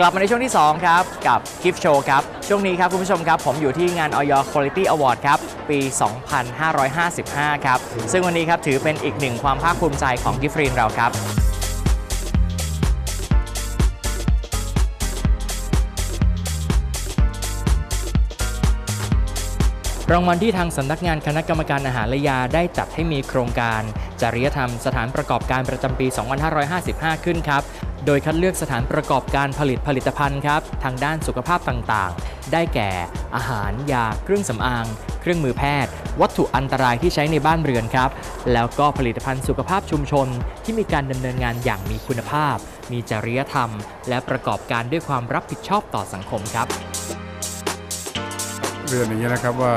กลับมาในช่วงที่ 2 ครับ กับ Gift Show ครับ ช่วงนี้ครับ คุณผู้ชมครับ ผมอยู่ที่งาน Oyo Quality Award ครับ ปี 2555 ครับ ซึ่งวันนี้ครับ ถือเป็นอีกหนึ่งความภาคภูมิใจของกิฟฟรีนเราครับรางวัลที่ทางสำนักงานคณะกรรมการอาหารและยาได้จัดให้มีโครงการ จริยธรรมสถานประกอบการประจำปี 2555 ขึ้นครับ โดยคัดเลือกสถานประกอบการผลิตผลิตภัณฑ์ครับทางด้านสุขภาพต่างๆ ได้แก่ อาหาร ยา เครื่องสำอาง เครื่องมือแพทย์ วัตถุอันตรายที่ใช้ในบ้านเรือนครับ แล้วก็ผลิตภัณฑ์สุขภาพชุมชน ที่มีการดำเนินงานอย่างมีคุณภาพ มีจริยธรรม และประกอบการด้วยความรับผิดชอบต่อสังคมครับเรียนอย่างนี้นะครับว่า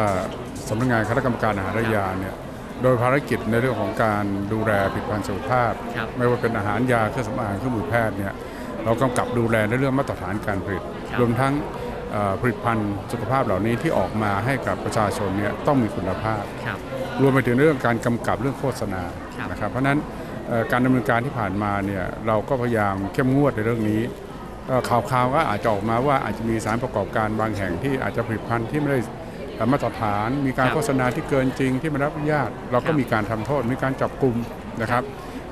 สำนักงานคณะกรรมการอาหารและยาเนี่ย โดยภารกิจในเรื่องของการดูแลผลิตภัณฑ์สุขภาพครับไม่ว่าเป็นอาหารยาเครื่องสำอางเครื่องมือแพทย์เนี่ยเรากำกับดูแลในเรื่องมาตรฐานการผลิตครับรวมทั้งเอ่อผลิตภัณฑ์สุขภาพเหล่านี้ที่ออกมาให้กับประชาชนเนี่ยต้องมีคุณภาพครับรวมไปถึงเรื่องการกำกับเรื่องโฆษณาครับนะครับเพราะฉะนั้นเอ่อการดำเนินการที่ผ่านมาเนี่ยเราก็พยายามเข้มงวดในเรื่องนี้เอ่อข่าวๆก็อาจจะออกมาว่าอาจจะมีสารประกอบการบางแห่งที่อาจจะผลิตภัณฑ์ที่ไม่ได้ตา มมาตรฐาน มีการครับโฆษณาที่เกินจริงที่ไม่ได้รับอนุญาต เราคก็รับมีการทำโทษมีการจับกลุ่มนะครับ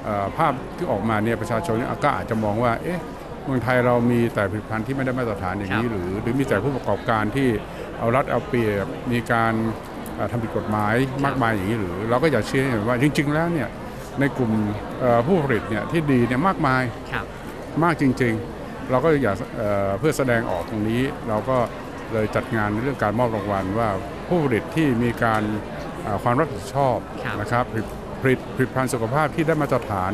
เอ่อภาพที่ออกมาเนี่ยประชาชนก็อาจจะมองว่าเอ๊ะเมืองไทยเรามีแต่ผลิตภัณฑ์ที่ไม่ได้มาตรฐานอย่างนี้ครับหรือหรือมีแต่ผู้ประกอบการที่เอารัดเอาเปรียบมีการเอ่อทำผิดกฎหมายมากมายอย่างนี้หรือ เราก็อยากเชื่อให้เห็นว่าจริง ๆ แล้วเนี่ยในกลุ่มเอ่อผู้ผลิตเนี่ยที่ดีเนี่ยมากมายครับมากจริง ๆ เราก็อยากเอ่อเพื่อแสดงออกตรงนี้เราก็ เลยจัดงานในเรื่องการมอบรางวัลว่าผู้ผลิตที่มีการเอ่อความรับผิดชอบครับนะครับผลิตผลิตผลิตภัณฑ์สุขภาพที่ได้มาตรฐาน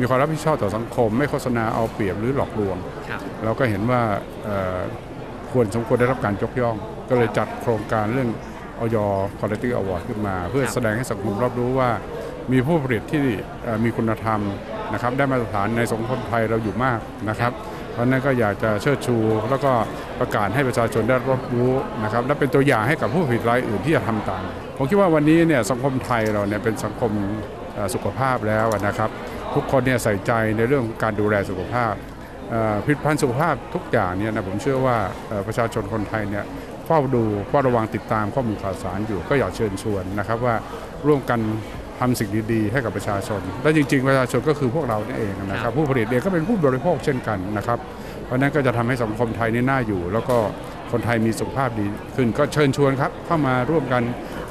มีความรับผิดชอบต่อสังคม ไม่โฆษณาเอาเปรียบหรือหลอกลวงครับเราก็เห็นว่าเอ่อควรสมควรได้รับการยกย่อง ก็เลยจัดโครงการเรื่องออย Quality Award ขึ้นมา เพื่อครับแสดงให้สังคมรับรู้ว่ามีผู้ผลิตที่เอ่อมีคุณธรรมนะครับได้มาตรฐานในสังคมไทยเราอยู่มากนะครับเพ ราะนั้นก็อยากจะเชิดชู แล้วก็ประกาศให้ประชาชนได้รับรู้นะครับและเป็นตัวอย่างให้กับผู้ผลิตรายอื่นที่จะทำตามผมคิดว่าวันนี้เนี่ยสังคมไทยเราเนี่ยเป็นสังคมสุขภาพแล้วนะครับทุกคนเนี่ยใส่ใจในเรื่องการดูแลสุขภาพผลิตภัณฑ์สุขภาพทุกอย่างเนี่ยนะผมเชื่อว่าประชาชนคนไทยเนี่ยเฝ้าดูเฝ้าระวังติดตามข้อมูลข่าวสารอยู่ก็อยากเชิญชวนนะครับว่าร่วมกัน ทำสิ่งดีๆให้กับประชาชน และจริง ๆ ประชาชนก็คือพวกเรานี่เองนะคครัรับบผู้ผลิตเองก็เป็นผู้บริโภคเช่นกันนะครับ เพราะฉะนั้นก็จะทำให้สังคมไทยนี่น่าอยู่ แล้วก็คนไทยมีสุขภาพดีขึ้นก็เชิญชวนครับ เข้ามาร่วมกัน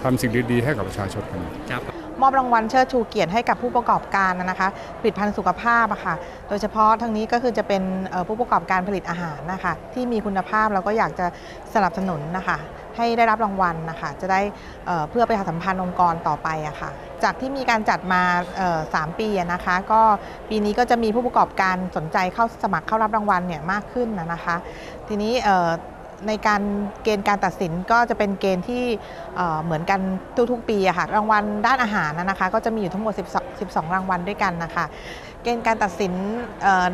ทำสิ่งดีๆ ให้กับประชาชนกันครับมอบรางวัลเชิดชูเกียรติให้กับผู้ประกอบการนะคะผลิตภัณฑ์สุขภาพอะค่ะ โดยเฉพาะทางนี้ก็คือจะเป็นเอ่อผู้ประกอบการผลิตอาหารนะคะที่มีคุณภาพเราก็อยากจะสนับสนุนนะคะ ให้ได้รับรางวัลนะคะจะได้เอ่อเพื่อไประชาสัมพันธ์องค์กรต่อไปอะค่ะจากที่มีการจัดมาเอ่อสามปีนะคะ ก็ปีนี้ก็จะมีผู้ประกอบการสนใจเข้าสมัครเข้ารับรางวัลเนี่ยมากขึ้นนะนะคะ ทีนี้ในการเกณฑ์การตัดสินก็จะเป็นเกณฑ์ที่เเหมือนกันทุกๆปีอะค่ะรางวัลด้านอาหารนะคะ ก็จะมีอยู่ทั้งหมด 12 12 รางวัลด้วยกันนะคะ เกณฑ์การตัดสิน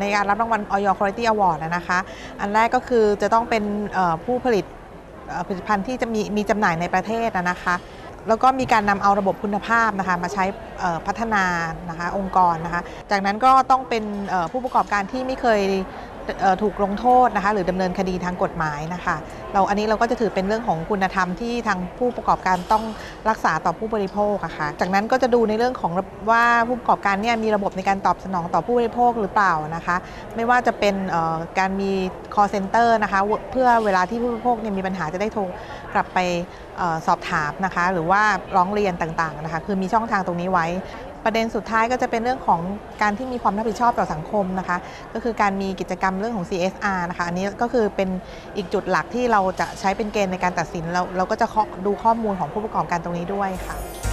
ในการรับรางวัล Oyo Quality Award นะนะคะ อันแรกก็คือจะต้องเป็นผู้ผลิต ผลิตภัณฑ์ที่จะมีมีจำหน่ายในประเทศนะคะ แล้วก็มีการนำเอาระบบคุณภาพนะคะมาใช้พัฒนานะคะองค์กรนะคะ จากนั้นก็ต้องเป็นผู้ประกอบการที่ไม่เคย ถูกลงโทษนะคะหรือดำเนินคดีทางกฎหมายนะคะเราอันนี้เราก็จะถือเป็นเรื่องของคุณธรรมที่ทางผู้ประกอบการต้องรักษาต่อผู้บริโภคอะค่ะจากนั้นก็จะดูในเรื่องของว่าผู้ประกอบการเนี่ยมีระบบในการตอบสนองต่อผู้บริโภคหรือเปล่านะคะไม่ว่าจะเป็นการมี call center นะคะเพื่อเวลาที่ผู้บริโภคเนี่ยมีปัญหาจะได้โทรกลับไปออสอบถามนะคะหรือว่าร้องเรียนต่างๆนะคะคือมีช่องทางตรงนี้ไว้ ประเด็นสุดท้ายก็จะเป็นเรื่องของการที่มีความรับผิดชอบต่อสังคมนะคะ ก็คือการมีกิจกรรมเรื่องของ CSR นะคะ อันนี้ก็คือเป็นอีกจุดหลักที่เราจะใช้เป็นเกณฑ์ในการตัดสินเราเราก็จะเคาะดูข้อมูลของผู้ประกอบการตรงนี้ด้วยค่ะ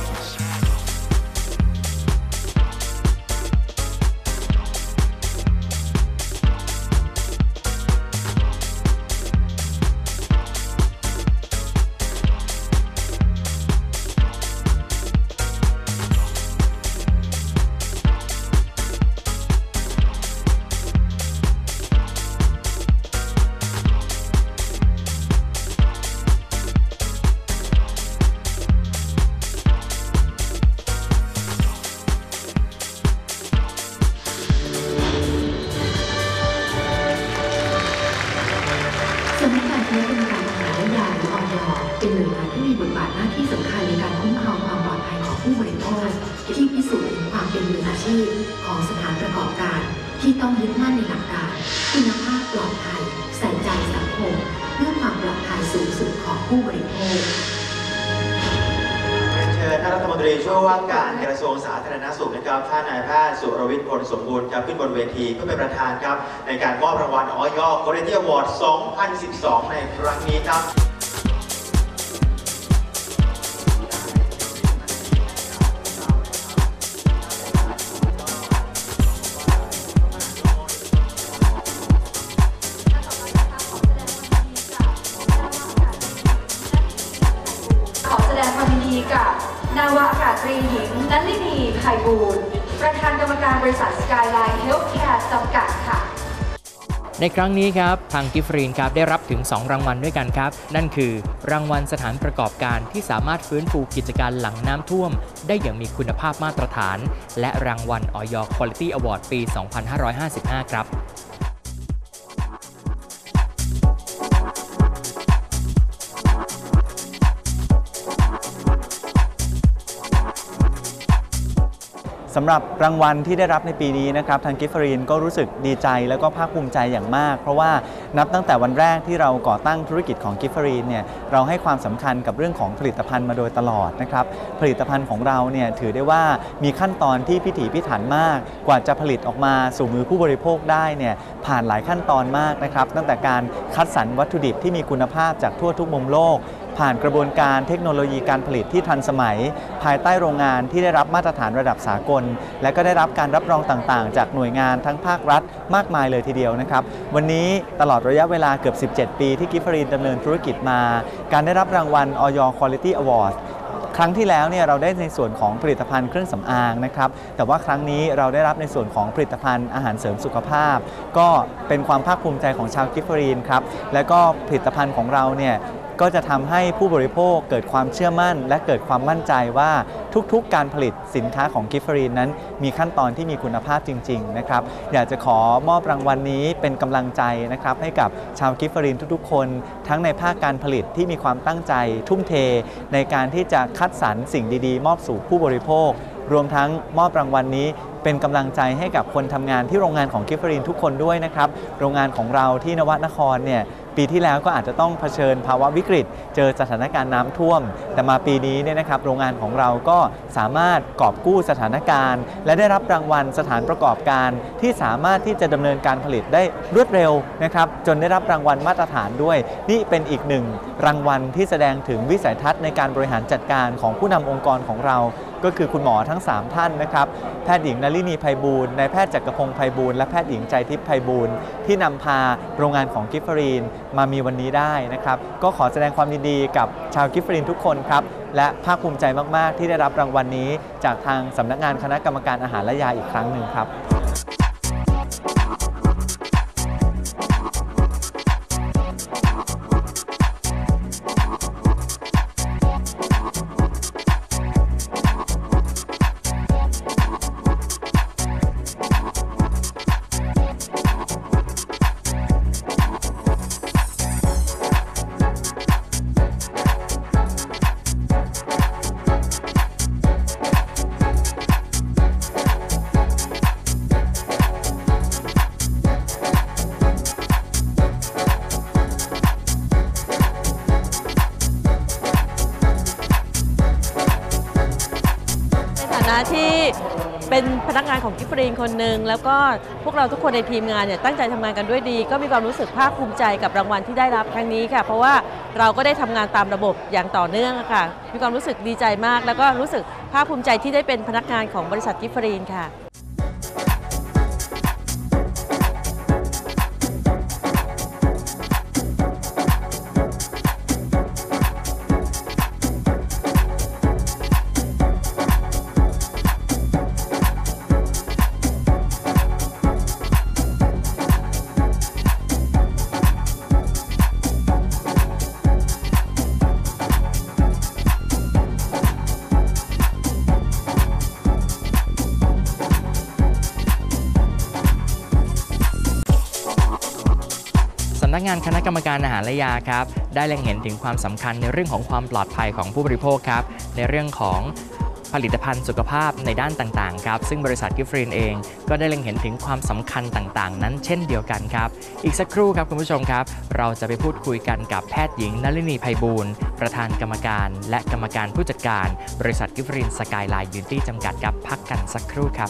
ที่พิสูจน์ถึงความเป็นมืออาชีพของสถานประกอบการ ที่ต้องยึดมั่นในหลักการ คุณภาพปลอดภัยใส่ใจสังคมเพื่อความปลอดภัยสูงสุดของผู้บริโภคเชิญท่านรัฐมนตรีช่วยว่าการกระทรวงสาธารณสุขนะครับท่านนายแพทย์สุรวิทย์พลสมบูรณ์ครับขึ้นบนเวทีเพื่อเป็นประธานครับ ในการมอบรางวัลออยคุณภาพอวอร์ด2012 ในครั้งนี้ครับ ตรีหญิงนันลินีไพบูลประธานกรรมการบริษัทสกายไลน์เฮลท์แคร์จำกัดค่ะในครั้งนี้ครับทางกิฟรีนครับได้รับถึง 2 รางวัลด้วยกันครับ นั่นคือ รางวัลสถานประกอบการที่สามารถฟื้นฟูกิจการหลังน้ำท่วม ได้อย่างมีคุณภาพมาตรฐาน และรางวัลออย Quality Award ปี 2555 ครับ สำหรับรางวัลที่ได้รับในปีนี้นะครับทางกิฟฟรีนก็รู้สึกดีใจแล้วก็ภาคภูมิใจอย่างมาก เพราะว่านับตั้งแต่วันแรกที่เราก่อตั้งธุรกิจของกิฟฟรีนเนี่ยเราให้ความสำคัญกับเรื่องของผลิตภัณฑ์มาโดยตลอดนะครับผลิตภัณฑ์ของเราเนี่ยถือได้ว่ามีขั้นตอนที่พิถีพิถันมาก กว่าจะผลิตออกมาสู่มือผู้บริโภคได้เนี่ยผ่านหลายขั้นตอนมากนะครับตั้งแต่การคัดสรรวัตถุดิบที่มีคุณภาพจากทั่วทุกมุมโลก ผ่านกระบวนการเทคโนโลยีการผลิตที่ทันสมัย ภายใต้โรงงานที่ได้รับมาตรฐานระดับสากล และก็ได้รับการรับรองต่างๆ จากหน่วยงานทั้งภาครัฐมากมายเลยทีเดียวนะครับวันนี้ตลอดระยะเวลาเกือบ 17 ปีที่กิฟฟรีนดำเนินธุรกิจมา การได้รับรางวัล Oy Quality Award ครั้งที่แล้วเนี่ยเราได้ในส่วนของผลิตภัณฑ์เครื่องสำอางนะครับ แต่ว่าครั้งนี้เราได้รับในส่วนของผลิตภัณฑ์อาหารเสริมสุขภาพ ก็เป็นความภาคภูมิใจของชาวกิฟฟรีนครับ และก็ผลิตภัณฑ์ของเราเนี่ย ก็จะทำให้ผู้บริโภคเกิดความเชื่อมั่น และเกิดความมั่นใจว่าทุกๆ การผลิตสินค้าของกิฟฟรีนนั้น มีขั้นตอนที่มีคุณภาพจริง ๆ นะครับ อยากจะขอมอบรางวัลนนี้เป็นกำลังใจนะครับให้กับชาวกิฟฟรีนทุกๆ คน ทั้งในภาคการผลิตที่มีความตั้งใจ ทุ่มเท ในการที่จะคัดสรรสิ่งดีๆ มอบสู่ผู้บริโภค รวมทั้งมอบรางวัลนนี้เป็นกำลังใจให้กับคนทำงานที่โรงงานของกิฟฟรีนทุกคนด้วยนะครับ โรงงานของเราที่นวนครเนี่ย ปีที่แล้วก็อาจจะต้องเผชิญภาวะวิกฤต เจอสถานการณ์น้ำท่วม แต่มาปีนี้เนี่ยนะครับโรงงานของเราก็สามารถกอบกู้สถานการณ์ และได้รับรางวัลสถานประกอบการ ที่สามารถที่จะดำเนินการผลิตได้รวดเร็วนะครับจนได้รับรางวัลมาตรฐานด้วย นี่เป็นอีกหนึ่งรางวัลที่แสดงถึงวิสัยทัศน์ในการบริหารจัดการของผู้นำองค์กรของเรา ก็คือคุณหมอทั้ง 3 ท่านนะครับ แพทย์หญิงนลินีไพบูลย์นายแพทย์จักรพงศ์ไพบูลย์และแพทย์หญิงใจทิพย์ไพบูลย์ที่นำพาโรงงานของกิฟฟรีนมามีวันนี้ได้นะครับ ก็ขอแสดงความยินดีกับชาวกิฟฟรีนทุกคนครับ และภาคภูมิใจมาก ๆ ที่ได้รับรางวัลนนี้ จากทางสำนักงานคณะกรรมการอาหารและยาอีกครั้งหนึ่งครับ เป็นพนักงานของกิฟฟรีนคนหนึ่งแล้วก็พวกเราทุกคนในทีมงานเนี่ยตั้งใจทำงานกันด้วยดี ก็มีความรู้สึกภาคภูมิใจกับรางวัลที่ได้รับครั้งนี้ค่ะ เพราะว่าเราก็ได้ทำงานตามระบบอย่างต่อเนื่องค่ะ มีความรู้สึกดีใจมาก แล้วก็รู้สึกภาคภูมิใจที่ได้เป็นพนักงานของบริษัทกิฟฟรีนค่ะำนักงานคณะกรรมการอาหารและยาครับ ได้เล็งเห็นถึงความสำคัญในเรื่องของความปลอดภัยของผู้บริโภคครับ ในเรื่องของผลิตภัณฑ์สุขภาพในด้านต่างๆครับ ซึ่งบริษัทกิฟฟรีนเอง ก็ได้เล็งเห็นถึงความสำคัญต่างๆ นั้นเช่นเดียวกันครับ อีกสักครู่ครับคุณผู้ชมครับ เราจะไปพูดคุยกันกับแพทย์หญิงนลินีไพบูลประธานกรรมการ และกรรมการผู้จัดการ บริษัทกิฟฟรีนสกายไลน์ยูนิตี้จำกัดครับ พักกันสักครู่ครับ